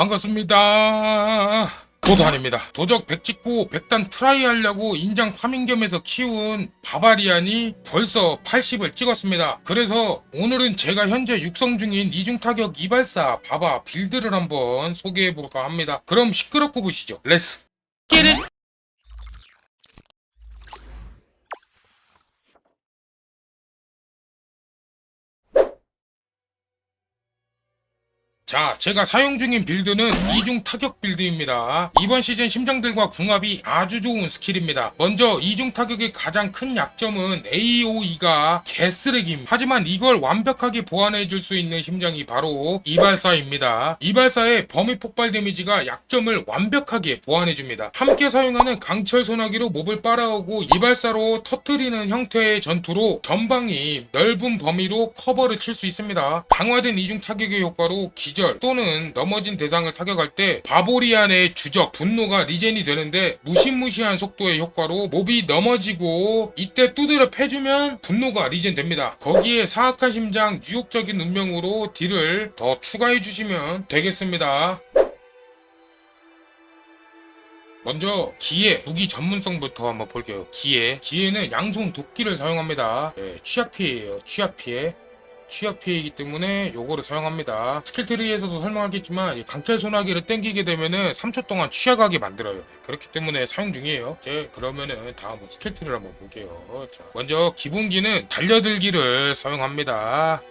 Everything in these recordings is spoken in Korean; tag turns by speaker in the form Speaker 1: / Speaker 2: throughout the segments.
Speaker 1: 반갑습니다. 도산입니다. 도적 100 찍고 100단 트라이 하려고 인장 파밍겸에서 키운 바바리안이 벌써 80을 찍었습니다. 그래서 오늘은 제가 현재 육성 중인 이중타격 이발사 바바 빌드를 한번 소개해볼까 합니다. 그럼 시끄럽고 보시죠. 렛츠 끼릿! 자, 제가 사용 중인 빌드는 이중 타격 빌드입니다. 이번 시즌 심장들과 궁합이 아주 좋은 스킬입니다. 먼저 이중 타격의 가장 큰 약점은 AOE가 개쓰레기입니다. 하지만 이걸 완벽하게 보완해줄 수 있는 심장이 바로 이발사입니다. 이발사의 범위 폭발 데미지가 약점을 완벽하게 보완해줍니다. 함께 사용하는 강철 소나기로 몹을 빨아오고 이발사로 터트리는 형태의 전투로 전방이 넓은 범위로 커버를 칠 수 있습니다. 강화된 이중 타격의 효과로 기절 또는 넘어진 대상을 타격할 때 바보리안의 주적 분노가 리젠이 되는데 무시무시한 속도의 효과로 몹이 넘어지고 이때 두드려 패주면 분노가 리젠 됩니다. 거기에 사악한 심장 유혹적인 운명으로 딜을 더 추가해 주시면 되겠습니다. 먼저 기회 무기 전문성부터 한번 볼게요. 기회 기회는 양손 도끼를 사용합니다. 네, 취약 피해예요. 취약 피해. 취약 피해이기 때문에 요거를 사용합니다. 스킬 트리에서도 설명하겠지만 이 강철 소나기를 땡기게 되면은 3초 동안 취약하게 만들어요. 그렇기 때문에 사용 중이에요. 이제 그러면은 다음 스킬 트리를 한번 볼게요. 자, 먼저 기본기는 달려들기를 사용합니다.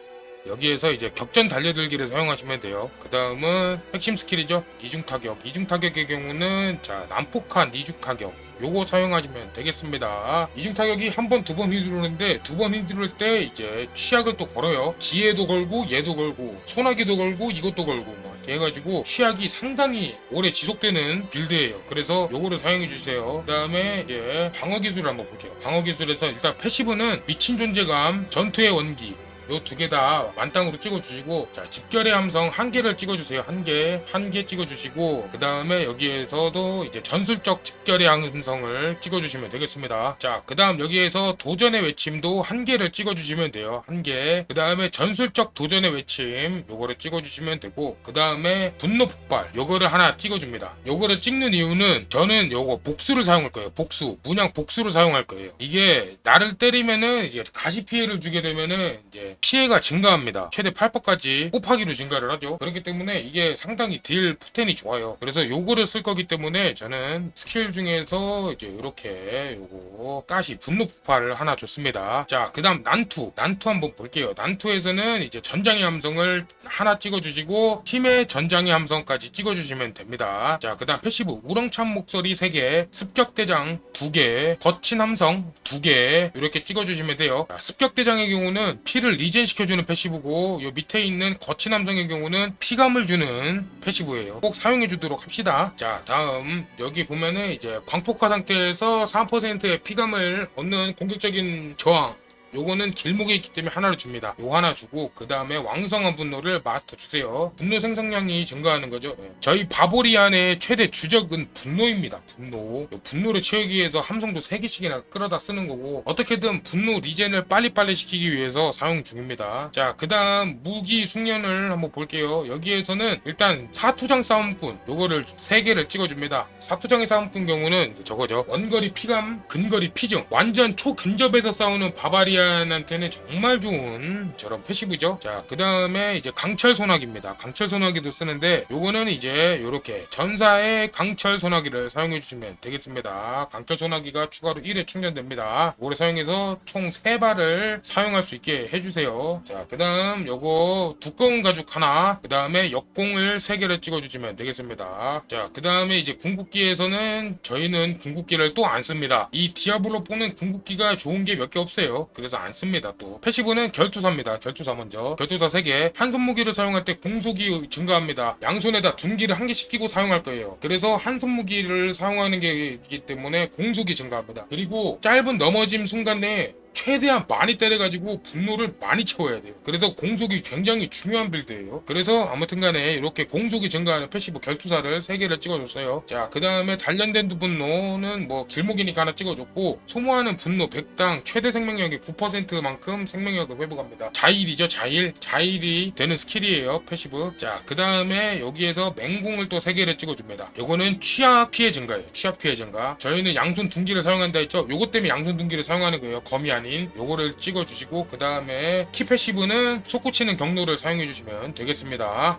Speaker 1: 여기에서 이제 격전 달려들기를 사용하시면 돼요. 그 다음은 핵심 스킬이죠. 이중 타격. 이중 타격의 경우는 자 난폭한 이중 타격. 요거 사용하시면 되겠습니다. 이중 타격이 한 번, 두 번 휘두르는데 두 번 휘두를 때 이제 취약을 또 걸어요. 기회도 걸고 얘도 걸고 소나기도 걸고 이것도 걸고 뭐 이렇게 해가지고 취약이 상당히 오래 지속되는 빌드예요. 그래서 요거를 사용해 주세요. 그 다음에 이제 방어 기술을 한번 볼게요. 방어 기술에서 일단 패시브는 미친 존재감, 전투의 원기, 요 두 개 다 만땅으로 찍어주시고 자 집결의 함성 한 개를 찍어주세요. 한 개 한 개 찍어주시고 그 다음에 여기에서도 이제 전술적 집결의 함성을 찍어주시면 되겠습니다. 자 그 다음 여기에서 도전의 외침도 한 개를 찍어주시면 돼요. 한 개 그 다음에 전술적 도전의 외침 요거를 찍어주시면 되고 그 다음에 분노 폭발 요거를 하나 찍어줍니다. 요거를 찍는 이유는 저는 요거 복수를 사용할 거예요. 복수 문양 복수를 사용할 거예요. 이게 나를 때리면은 이제 가시 피해를 주게 되면은 이제 피해가 증가합니다. 최대 8%까지 곱하기로 증가를 하죠. 그렇기 때문에 이게 상당히 딜 포텐이 좋아요. 그래서 요거를 쓸 거기 때문에 저는 스킬 중에서 이제 이렇게 요거 가시 분노 폭발을 하나 줬습니다. 자, 그 다음 난투. 난투 한번 볼게요. 난투에서는 이제 전장의 함성을 하나 찍어 주시고 힘의 전장의 함성까지 찍어 주시면 됩니다. 자, 그 다음 패시브 우렁찬 목소리 3개, 습격대장 2개, 거친 함성 2개 이렇게 찍어 주시면 돼요. 자, 습격대장의 경우는 피를 리젠 시켜주는 패시브고 요 밑에 있는 거친 함성의 경우는 피감을 주는 패시브예요. 꼭 사용해 주도록 합시다. 자 다음 여기 보면은 이제 광폭화 상태에서 3%의 피감을 얻는 공격적인 저항 요거는 길목에 있기 때문에 하나를 줍니다. 요 하나 주고 그 다음에 왕성한 분노를 마스터 주세요. 분노 생성량이 증가하는 거죠. 예. 저희 바보리안의 최대 주적은 분노입니다. 분노. 요 분노를 채우기 위해서 함성도 3개씩이나 끌어다 쓰는 거고 어떻게든 분노 리젠을 빨리빨리 시키기 위해서 사용 중입니다. 자, 그 다음 무기 숙련을 한번 볼게요. 여기에서는 일단 사투장 싸움꾼 요거를 3개를 찍어줍니다. 사투장의 싸움꾼 경우는 저거죠. 원거리 피감, 근거리 피증. 완전 초근접에서 싸우는 바바리안 바리안한테는 정말 좋은 저런 패시브죠. 자, 그 다음에 이제 강철 소나기입니다. 강철 소나기도 쓰는데 요거는 이제 요렇게 전사의 강철 소나기를 사용해 주시면 되겠습니다. 강철 소나기가 추가로 1회 충전됩니다. 요거를 사용해서 총 3발을 사용할 수 있게 해주세요. 자, 그 다음 요거 두꺼운 가죽 하나, 그 다음에 역공을 3개를 찍어주시면 되겠습니다. 자, 그 다음에 이제 궁극기에서는 저희는 궁극기를 또 안 씁니다. 이 디아블로 보는 궁극기가 좋은 게 몇 개 없어요. 그래서 안 씁니다 또. 패시브는 결투사입니다. 결투사 먼저. 결투사 3개. 한손 무기를 사용할 때 공속이 증가합니다. 양손에다 둔기를 한 개씩 끼고 사용할 거예요. 그래서 한손 무기를 사용하는 게이기 때문에 공속이 증가합니다. 그리고 짧은 넘어짐 순간 내에 최대한 많이 때려가지고 분노를 많이 채워야 돼요. 그래서 공속이 굉장히 중요한 빌드예요. 그래서 아무튼간에 이렇게 공속이 증가하는 패시브 결투사를 3개를 찍어줬어요. 자, 그 다음에 단련된 분노는 뭐 길목이니까 하나 찍어줬고 소모하는 분노 100당 최대 생명력의 9%만큼 생명력을 회복합니다. 자일이죠, 자일. 자일이 되는 스킬이에요, 패시브. 자, 그 다음에 여기에서 맹공을 또 3개를 찍어줍니다. 요거는 취약 피해 증가예요. 취약 피해 증가. 저희는 양손 둔기를 사용한다 했죠. 요거 때문에 양손 둔기를 사용하는 거예요. 검이 아 닌. 요거를 찍어 주시고 그 다음에 키 패시브는 솟구치는 경로를 사용해 주시면 되겠습니다.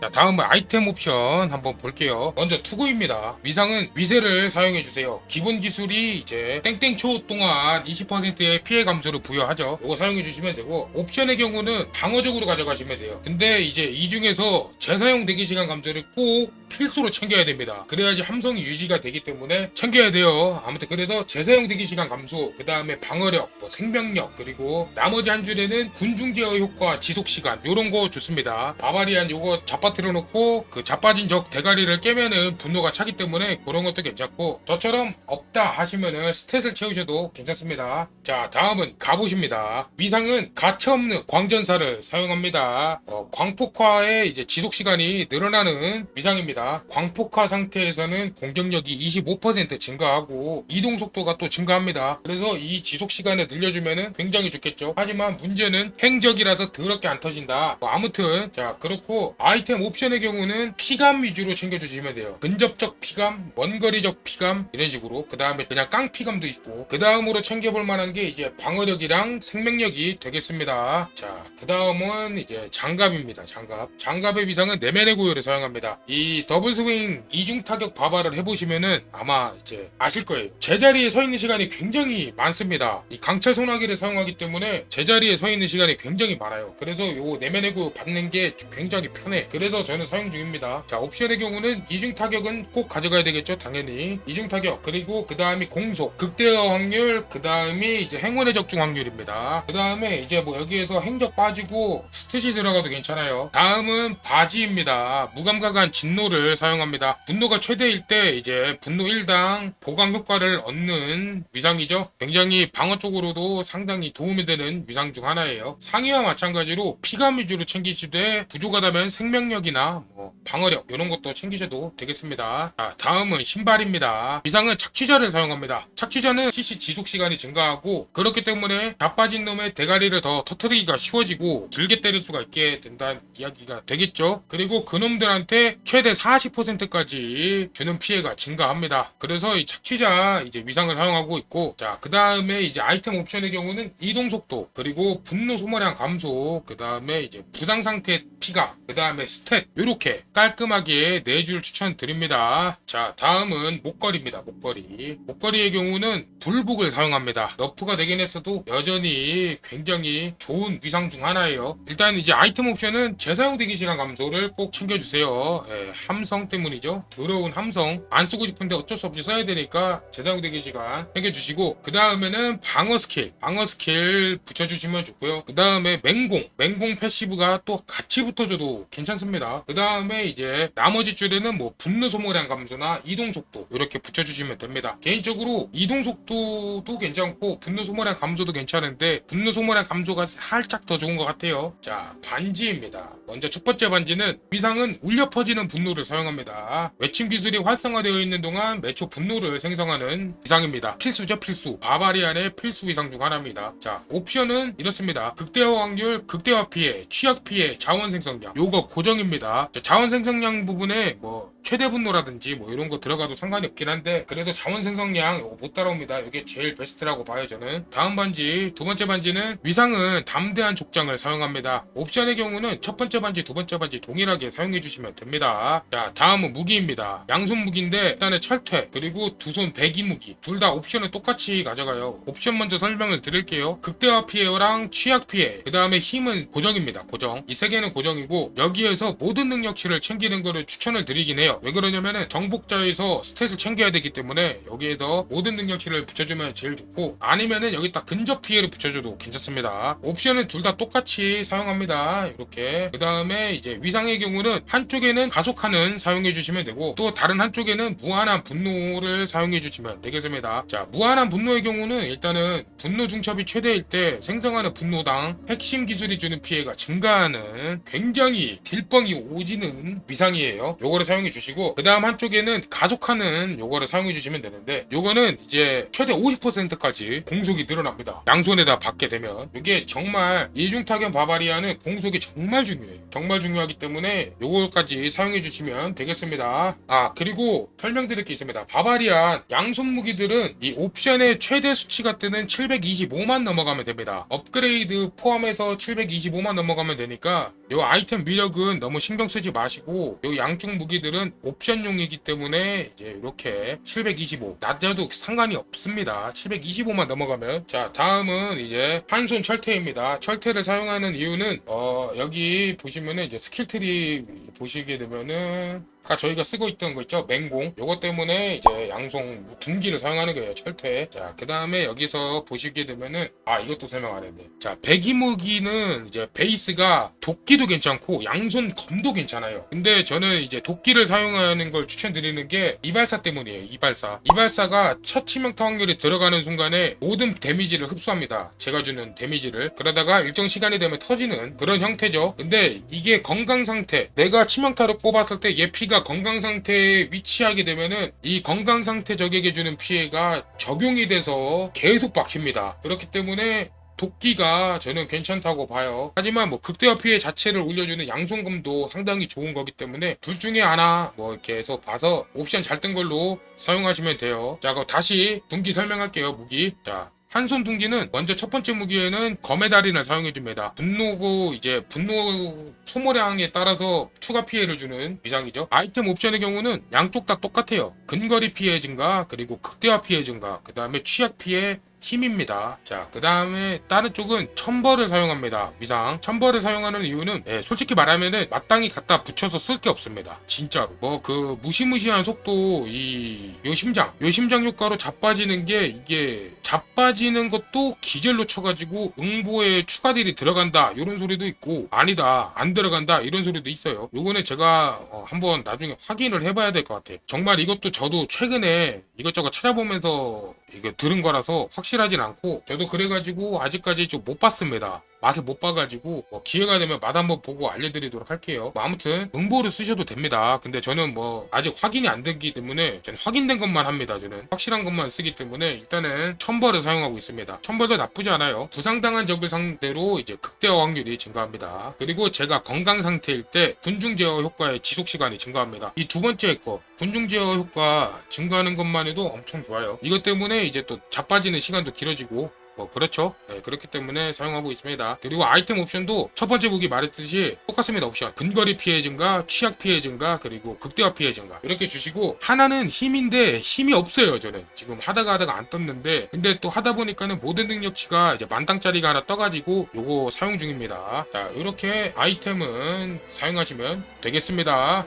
Speaker 1: 자 다음은 아이템 옵션 한번 볼게요. 먼저 투구입니다. 위상은 위세를 사용해주세요. 기본 기술이 이제 땡땡초 동안 20%의 피해 감소를 부여하죠. 이거 사용해주시면 되고 옵션의 경우는 방어적으로 가져가시면 돼요. 근데 이제 이 중에서 재사용 대기시간 감소를 꼭 필수로 챙겨야 됩니다. 그래야지 함성이 유지가 되기 때문에 챙겨야 돼요. 아무튼 그래서 재사용 대기시간 감소 그 다음에 방어력 뭐 생명력 그리고 나머지 한 줄에는 군중 제어 효과 지속시간 요런 거 좋습니다. 바바리안 요거 잡아 뜨려 놓고 그 자빠진 적 대가리를 깨면은 분노가 차기 때문에 그런 것도 괜찮고 저처럼 없다 하시면은 스탯을 채우셔도 괜찮습니다. 자 다음은 갑옷입니다. 위상은 가차없는 광전사를 사용합니다. 어, 광폭화의 이제 지속 시간이 늘어나는 위상입니다. 광폭화 상태에서는 공격력이 25% 증가하고 이동 속도가 또 증가합니다. 그래서 이 지속 시간을 늘려주면은 굉장히 좋겠죠. 하지만 문제는 행적이라서 더럽게 안 터진다. 뭐 아무튼 자 그렇고 아이템 옵션의 경우는 피감 위주로 챙겨주시면 돼요. 근접적 피감 원거리적 피감 이런 식으로. 그 다음에 그냥 깡 피감도 있고. 그 다음으로 챙겨볼 만한 게 이제 방어력이랑 생명력이 되겠습니다. 자 그 다음은 이제 장갑입니다 장갑. 장갑의 위상은 내면의 고요를 사용합니다. 이 더블 스윙 이중 타격 바바를 해보시면은 아마 이제 아실 거예요. 제자리에 서 있는 시간이 굉장히 많습니다. 이 강철 소나기를 사용하기 때문에 제자리에 서 있는 시간이 굉장히 많아요. 그래서 요 내면의 고요 받는 게 굉장히 편해. 그래서 저는 사용 중입니다. 자 옵션의 경우는 이중 타격은 꼭 가져가야 되겠죠 당연히. 이중 타격 그리고 그 다음이 공속 극대화 확률 그 다음이 이제 행운의 적중 확률입니다. 그 다음에 이제 뭐 여기에서 행적 빠지고 스탯이 들어가도 괜찮아요. 다음은 바지입니다. 무감각한 진노를 사용합니다. 분노가 최대일 때 이제 분노 1당 보강 효과를 얻는 위상이죠. 굉장히 방어 쪽으로도 상당히 도움이 되는 위상 중 하나예요. 상의와 마찬가지로 피감 위주로 챙기시되 부족하다면 생명력 이나 뭐 방어력 이런 것도 챙기셔도 되겠습니다. 자, 다음은 신발입니다. 이상은 착취자를 사용합니다. 착취자는 CC 지속 시간이 증가하고 그렇기 때문에 자빠진 놈의 대가리를 더 터트리기가 쉬워지고 길게 때릴 수가 있게 된다는 이야기가 되겠죠. 그리고 그놈들한테 최대 40%까지 주는 피해가 증가합니다. 그래서 이 착취자 이제 위상을 사용하고 있고 자, 그 다음에 이제 아이템 옵션의 경우는 이동 속도 그리고 분노 소모량 감소 그 다음에 이제 부상 상태 피가 그 다음에 스탯 요렇게 깔끔하게 네 줄 추천드립니다. 자 다음은 목걸이입니다. 목걸이 목걸이의 경우는 불복을 사용합니다. 너프가 되긴 했어도 여전히 굉장히 좋은 위상 중 하나예요. 일단 이제 아이템 옵션은 재사용 대기 시간 감소를 꼭 챙겨주세요. 예, 함성 때문이죠. 더러운 함성 안 쓰고 싶은데 어쩔 수 없이 써야 되니까 재사용 대기 시간 챙겨주시고 그 다음에는 방어 스킬 방어 스킬 붙여주시면 좋고요. 그 다음에 맹공 맹공 패시브가 또 같이 붙어줘도 괜찮습니다. 그 다음에 이제 나머지 줄에는 뭐 분노 소모량 감소나 이동 속도 이렇게 붙여주시면 됩니다. 개인적으로 이동 속도도 괜찮고 분노 소모량 감소도 괜찮은데 분노 소모량 감소가 살짝 더 좋은 것 같아요. 자 반지입니다. 먼저 첫 번째 반지는 위상은 울려 퍼지는 분노를 사용합니다. 외침 기술이 활성화되어 있는 동안 매초 분노를 생성하는 위상입니다. 필수죠 필수. 바바리안의 필수 위상 중 하나입니다. 자 옵션은 이렇습니다. 극대화 확률, 극대화 피해, 취약 피해, 자원 생성량 요거 고정입니다. 자, 자원 생성량 부분에 뭐 최대 분노라든지 뭐 이런 거 들어가도 상관이 없긴 한데 그래도 자원 생성량 못 따라옵니다. 이게 제일 베스트라고 봐요 저는. 다음 반지 두 번째 반지는 위상은 담대한 족장을 사용합니다. 옵션의 경우는 첫 번째 반지 두 번째 반지 동일하게 사용해 주시면 됩니다. 자 다음은 무기입니다. 양손 무기인데 일단은 철퇴 그리고 두 손 배기 무기 둘 다 옵션을 똑같이 가져가요. 옵션 먼저 설명을 드릴게요. 극대화 피해랑 취약 피해 그 다음에 힘은 고정입니다. 고정 이 세 개는 고정이고 여기에서 모든 능력 능력치를 챙기는 거를 추천을 드리긴 해요. 왜 그러냐면은 정복자에서 스탯을 챙겨야 되기 때문에 여기에서 모든 능력치를 붙여주면 제일 좋고 아니면은 여기 딱 근접 피해를 붙여줘도 괜찮습니다. 옵션은 둘 다 똑같이 사용합니다. 이렇게 그 다음에 이제 위상의 경우는 한쪽에는 가속하는 사용해 주시면 되고 또 다른 한쪽에는 무한한 분노를 사용해 주시면 되겠습니다. 자 무한한 분노의 경우는 일단은 분노 중첩이 최대일 때 생성하는 분노당 핵심 기술이 주는 피해가 증가하는 굉장히 딜뻥이 오지는 위상이에요. 요거를 사용해 주시 고 그 다음 한쪽에는 가속하는 요거를 사용해 주시면 되는데 요거는 이제 최대 50%까지 공속이 늘어납니다. 양손에다 받게 되면 이게 정말 이중타격 바바리아는 공속이 정말 중요해요. 정말 중요하기 때문에 요거까지 사용해 주시면 되겠습니다. 아 그리고 설명드릴 게 있습니다. 바바리안 양손 무기들은 이 옵션의 최대 수치가 뜨는 725만 넘어가면 됩니다. 업그레이드 포함해서 725만 넘어가면 되니까 요 아이템 위력은 너무 신경 쓰지 마시고 요 양쪽 무기들은 옵션용이기 때문에 이제 이렇게 725 낮아도 상관이 없습니다. 725만 넘어가면 자 다음은 이제 한손 철퇴입니다. 철퇴를 사용하는 이유는 어 여기 보시면은 이제 스킬트리 보시게 되면은 아까 저희가 쓰고 있던 거 있죠? 맹공. 요거 때문에 이제 양송 둔기를 사용하는 거예요 철퇴. 자그 다음에 여기서 보시게 되면은 아 이것도 설명 안 했네 자 배기무기는 이제 베이스가 도끼도 괜찮고 양손 검도 괜찮아요. 근데 저는 이제 도끼를 사용하는 걸 추천드리는 게 이발사 때문이에요 이발사. 이발사가 첫 치명타 확률이 들어가는 순간에 모든 데미지를 흡수합니다. 제가 주는 데미지를. 그러다가 일정 시간이 되면 터지는 그런 형태죠. 근데 이게 건강 상태. 내가 치명타를 꼽았을 때 얘 피가 건강 상태에 위치하게 되면은 이 건강 상태 적에게 주는 피해가 적용이 돼서 계속 박힙니다 그렇기 때문에 도끼가 저는 괜찮다고 봐요. 하지만 뭐 극대화 피해 자체를 올려주는 양손검도 상당히 좋은 거기 때문에 둘 중에 하나 뭐 이렇게 해서 봐서 옵션 잘 뜬 걸로 사용하시면 돼요. 자 그럼 다시 분기 설명할게요 무기. 자 한손 둥기는 먼저 첫 번째 무기에는 검의 달인을 사용해줍니다. 분노고 이제 분노 소모량에 따라서 추가 피해를 주는 위상이죠. 아이템 옵션의 경우는 양쪽 다 똑같아요. 근거리 피해 증가 그리고 극대화 피해 증가 그 다음에 취약 피해 힘입니다. 자, 그 다음에 다른 쪽은 첨벌을 사용합니다. 위상. 첨벌을 사용하는 이유는 예, 솔직히 말하면은 마땅히 갖다 붙여서 쓸 게 없습니다. 진짜로. 뭐 그 무시무시한 속도 이 요 심장, 요 심장 효과로 자빠지는 게 이게 자빠지는 것도 기절로 쳐가지고 응보에 추가 딜이 들어간다 이런 소리도 있고 아니다 안 들어간다 이런 소리도 있어요. 요거는 제가 어, 한번 나중에 확인을 해봐야 될 것 같아요. 정말 이것도 저도 최근에 이것저것 찾아보면서 이거 들은 거라서 확실하진 않고 저도 그래가지고 아직까지 좀 못 봤습니다. 맛을 못 봐가지고 뭐 기회가 되면 맛 한번 보고 알려드리도록 할게요. 뭐 아무튼 응보를 쓰셔도 됩니다. 근데 저는 뭐 아직 확인이 안 되기 때문에 저는 확인된 것만 합니다. 저는 확실한 것만 쓰기 때문에 일단은 첨벌을 사용하고 있습니다. 첨벌도 나쁘지 않아요. 부상당한 적을 상대로 이제 극대화 확률이 증가합니다. 그리고 제가 건강 상태일 때 군중 제어 효과의 지속 시간이 증가합니다. 이 두 번째 거 군중 제어 효과 증가하는 것만 해도 엄청 좋아요. 이것 때문에 이제 또 자빠지는 시간도 길어지고 뭐 그렇죠. 네, 그렇기 때문에 사용하고 있습니다. 그리고 아이템 옵션도 첫 번째 무기 말했듯이 똑같습니다. 옵션 근거리 피해 증가, 취약 피해 증가, 그리고 극대화 피해 증가 이렇게 주시고 하나는 힘인데 힘이 없어요. 저는 지금 하다가 하다가 안 떴는데 근데 또 하다 보니까는 모든 능력치가 이제 만땅짜리가 하나 떠가지고 요거 사용 중입니다. 자 이렇게 아이템은 사용하시면 되겠습니다.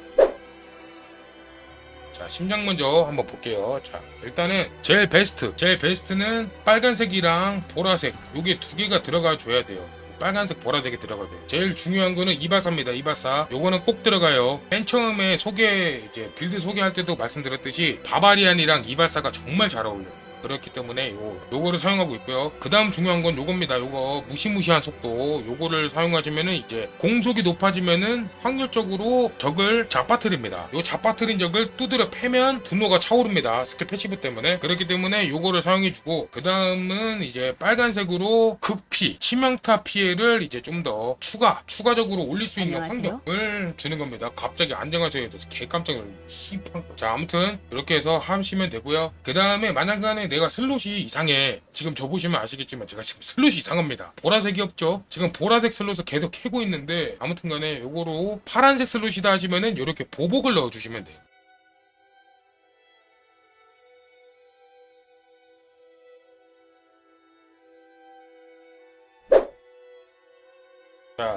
Speaker 1: 자, 심장 먼저 한번 볼게요. 자, 일단은 제일 베스트. 제일 베스트는 빨간색이랑 보라색. 요게 두 개가 들어가 줘야 돼요. 빨간색, 보라색이 들어가야 돼요. 제일 중요한 거는 이바사입니다. 이바사. 요거는 꼭 들어가요. 맨 처음에 소개, 이제 빌드 소개할 때도 말씀드렸듯이 바바리안이랑 이바사가 정말 잘 어울려요. 그렇기 때문에 요, 요거를 사용하고 있고요. 그 다음 중요한 건 요겁니다. 요거 무시무시한 속도. 요거를 사용하시면은 이제 공속이 높아지면은 확률적으로 적을 잡아뜨립니다. 요 잡아뜨린 적을 두드려 패면 분노가 차오릅니다. 스킬 패시브 때문에. 그렇기 때문에 요거를 사용해주고 그 다음은 이제 빨간색으로 극피, 치명타 피해를 이제 좀 더 추가, 추가적으로 올릴 수 있는
Speaker 2: 안녕하세요.
Speaker 1: 환경을 주는 겁니다. 갑자기 안정화되어 있어서 개 깜짝 놀랐 시판. 자 아무튼 이렇게 해서 하시면 되고요. 그 다음에 만약간에 내가 슬롯이 이상해. 지금 저 보시면 아시겠지만 제가 지금 슬롯이 이상합니다. 보라색이 없죠. 지금 보라색 슬롯을 계속 캐고 있는데 아무튼 간에 요거로 파란색 슬롯이다 하시면은 이렇게 보복을 넣어주시면 돼요.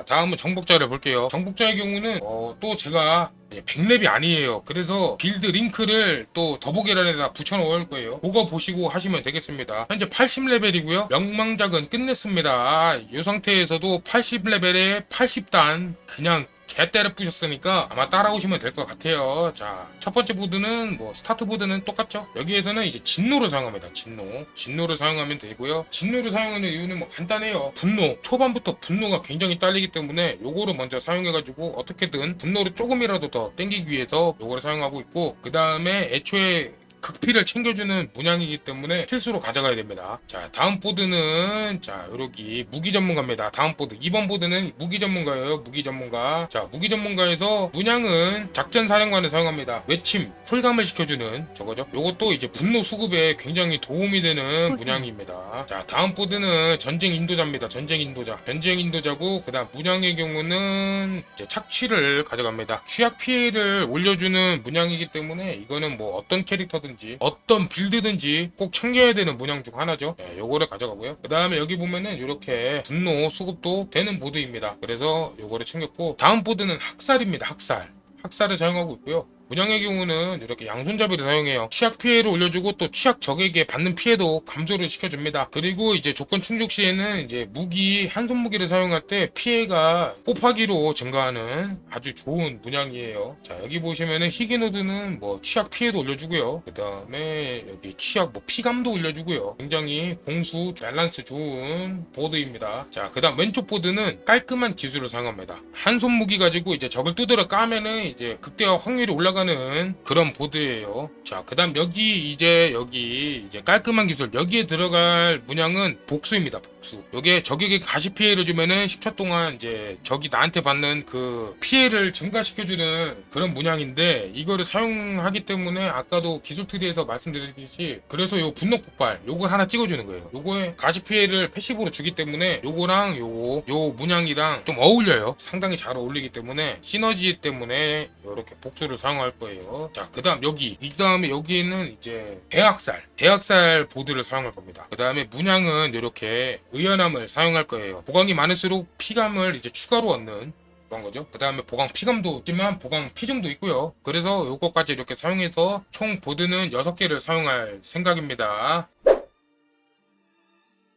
Speaker 1: 자 다음은 정복자를 볼게요. 정복자의 경우는 어, 또 제가 100렙이 아니에요. 그래서 빌드 링크를 또 더보기란에다 붙여놓을 거예요. 그거 보시고 하시면 되겠습니다. 현재 80레벨이고요. 명망작은 끝냈습니다. 이 상태에서도 80레벨에 80단 그냥 개 때려 부셨으니까 아마 따라오시면 될 것 같아요. 자, 첫 번째 보드는 뭐 스타트 보드는 똑같죠? 여기에서는 이제 진노를 사용합니다. 진노. 진노를 사용하면 되고요. 진노를 사용하는 이유는 뭐 간단해요. 분노. 초반부터 분노가 굉장히 딸리기 때문에 요거를 먼저 사용해가지고 어떻게든 분노를 조금이라도 더 땡기기 위해서 요거를 사용하고 있고 그 다음에 애초에 극피를 챙겨주는 문양이기 때문에 필수로 가져가야 됩니다. 자, 다음 보드는 자, 여기 무기 전문가입니다. 다음 보드 2번 보드는 무기 전문가예요. 무기 전문가. 자, 무기 전문가에서 문양은 작전 사령관을 사용합니다. 외침, 쿨감을 시켜주는 저거죠. 요것도 이제 분노 수급에 굉장히 도움이 되는. 문양입니다. 자, 다음 보드는 전쟁 인도자입니다. 전쟁 인도자. 전쟁 인도자고 그다음 문양의 경우는 이제 착취를 가져갑니다. 취약 피해를 올려주는 문양이기 때문에 이거는 뭐 어떤 캐릭터든 지 어떤 빌드든지 꼭 챙겨야 되는 문양 중 하나죠. 네, 요거를 가져가고요. 그 다음에 여기 보면은 이렇게 분노 수급도 되는 보드입니다. 그래서 요거를 챙겼고 다음 보드는 학살입니다. 학살. 학살을 사용하고 있고요. 문양의 경우는 이렇게 양손잡이를 사용해요. 취약 피해를 올려주고 또 취약 적에게 받는 피해도 감소를 시켜줍니다. 그리고 이제 조건 충족 시에는 이제 무기 한 손 무기를 사용할 때 피해가 곱하기로 증가하는 아주 좋은 문양이에요. 자 여기 보시면은 희귀노드는 뭐 취약 피해도 올려주고요. 그 다음에 여기 취약 뭐 피감도 올려주고요. 굉장히 공수 밸런스 좋은 보드입니다. 자 그다음 왼쪽 보드는 깔끔한 기술을 사용합니다. 한 손 무기 가지고 이제 적을 두드려 까면은 이제 극대화 확률이 올라 가는 그런 보드예요. 자, 그다음 여기 이제 여기 이제 깔끔한 기술 여기에 들어갈 문양은 복수입니다. 복수. 여기에 적에게 가시 피해를 주면은 10초 동안 이제 적이 나한테 받는 그 피해를 증가시켜주는 그런 문양인데 이거를 사용하기 때문에 아까도 기술 트리에서 말씀드렸듯이 그래서 요 분노 폭발 요걸 하나 찍어주는 거예요. 요거에 가시 피해를 패시브로 주기 때문에 요거랑 요거 요 문양이랑 좀 어울려요. 상당히 잘 어울리기 때문에 시너지 때문에 이렇게 복수를 사용 할 거예요. 자, 그 다음 여기 이 다음에 여기는 이제 대학살 대학살 보드를 사용할 겁니다. 그 다음에 문양은 이렇게 의연함을 사용할 거예요. 보강이 많을수록 피감을 이제 추가로 얻는 그런 거죠. 그 다음에 보강 피감도 있지만 보강 피증도 있고요. 그래서 요거까지 이렇게 사용해서 총 보드는 6개를 사용할 생각입니다.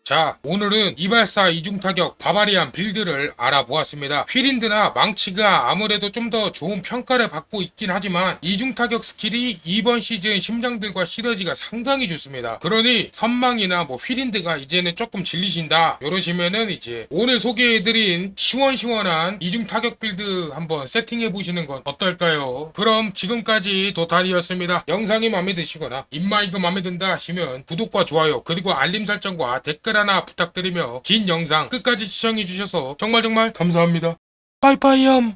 Speaker 1: 자, 오늘은 이발사 이중 타격 바바리안 빌드를 알아보았습니다. 휘린드나 망치가 아무래도 좀 더 좋은 평가를 받고 있긴 하지만 이중 타격 스킬이 이번 시즌 심장들과 시너지가 상당히 좋습니다. 그러니 선망이나 뭐 휘린드가 이제는 조금 질리신다. 이러시면은 이제 오늘 소개해드린 시원시원한 이중 타격 빌드 한번 세팅해 보시는 건 어떨까요? 그럼 지금까지 도탈이었습니다. 영상이 마음에 드시거나 입마이가 마음에 든다 하시면 구독과 좋아요 그리고 알림 설정과 댓글 하나 부탁드리며 긴 영상 끝까지 시청해 주셔서 정말 정말 감사합니다. 빠이빠이염.